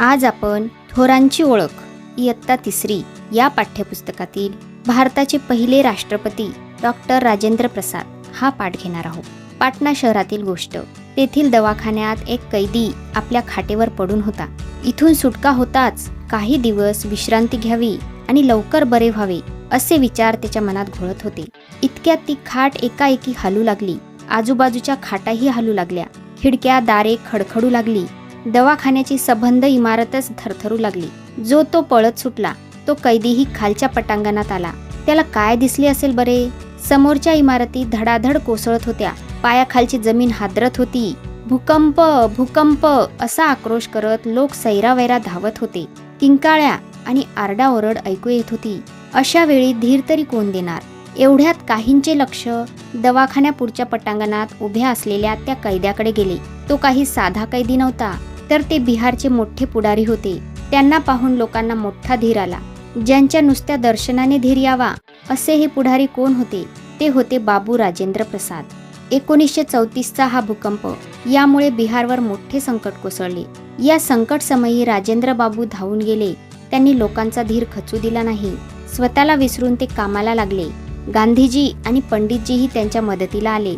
आज आपण थोरांची ओळख इयत्ता तिसरी या पाठ्यपुस्तकातील भारताचे पहिले राष्ट्रपती डॉक्टर राजेंद्र प्रसाद हा पाठ घेणार आहोत. पाटणा शहरातील गोष्ट तेथील दवाखान्यात एक कैदी आपल्या खाटेवर पडून होता. इथून सुटका होताच काही दिवस विश्रांती घ्यावी आणि लवकर बरे व्हावे असे विचार त्याच्या मनात घोळत होते. इतक्यात ती खाट एकाएकी हालू लागली. आजूबाजूच्या खाटाही हालू लागल्या. खिडक्या दारे खडखडू लागली. दवाखान्याची सबंध इमारतच थरथरू लागली. जो तो पळत सुटला तो कैदीही खालच्या पटांगणात आला. त्याला काय दिसले असेल बरे? समोरच्या इमारती धडाधड कोसळत होत्या. पायाखालची जमीन हादरत होती. भूकंप भूकंप असा आक्रोश करत लोक सैरावैरा धावत होते. किंकाळ्या आणि आरडाओरड ऐकू येत होती. अशा वेळी धीर तरी कोण देणार? एवढ्यात काहींचे लक्ष दवाखान्यापुढच्या पटांगणात उभ्या असलेल्या त्या कैद्याकडे गेले. तो काही साधा कैदी नव्हता तर ते बिहारचे मोठे पुढारी होते. त्यांना पाहून लोकांना मोठा धीर आला. ज्यांच्या नुसत्या दर्शनाने धीर यावा असे हे पुढारी कोण होते? ते होते बाबू राजेंद्र प्रसाद. एकोणीसशे चौतीसचा हा भूकंप यामुळे बिहारवर मोठे संकट कोसळले. या संकट समयी राजेंद्र बाबू धावून गेले. त्यांनी लोकांचा धीर खचू दिला नाही. स्वतःला विसरून ते कामाला लागले. गांधीजी आणि पंडितजीही त्यांच्या मदतीला आले.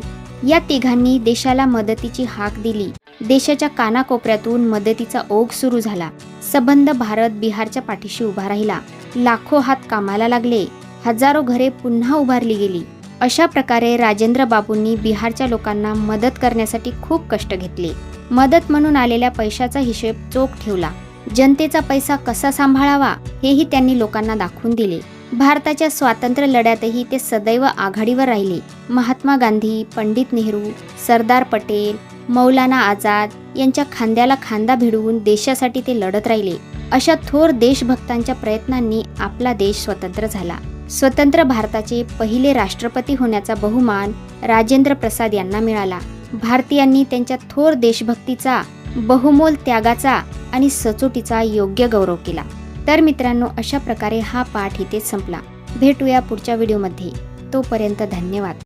या तिघांनी देशाला मदतीची हाक दिली. देशाच्या कानाकोपऱ्यातून मदतीचा ओघ सुरू झाला. सबंध भारत बिहारच्या पाठीशी उभा राहिला. लाखो हात कामाला लागले. हजारो घरे पुन्हा उभारली गेली. अशा प्रकारे राजेंद्र बाबूंनी बिहारच्या लोकांना मदत करण्यासाठी खूप कष्ट घेतले. मदत म्हणून आलेल्या पैशाचा हिशेब चोख ठेवला. जनतेचा पैसा कसा सांभाळावा हेही त्यांनी लोकांना दाखवून दिले. भारताच्या स्वातंत्र्य लढ्यातही ते सदैव आघाडीवर राहिले. महात्मा गांधी पंडित नेहरू सरदार पटेल मौलाना आझाद यांच्या खांद्याला खांदा भिडवून देशासाठी ते लढत राहिले. अशा थोर देशभक्तांच्या प्रयत्नांनी आपला देश स्वतंत्र झाला. स्वतंत्र भारताचे पहिले राष्ट्रपती होण्याचा बहुमान राजेंद्र प्रसाद यांना मिळाला. भारतीयांनी त्यांच्या थोर देशभक्तीचा बहुमोल त्यागाचा आणि सचोटीचा योग्य गौरव केला. तर मित्रांनो अशा प्रकारे हा पाठ इथे संपला. भेटूया पुढच्या व्हिडिओमध्ये. तोपर्यंत धन्यवाद.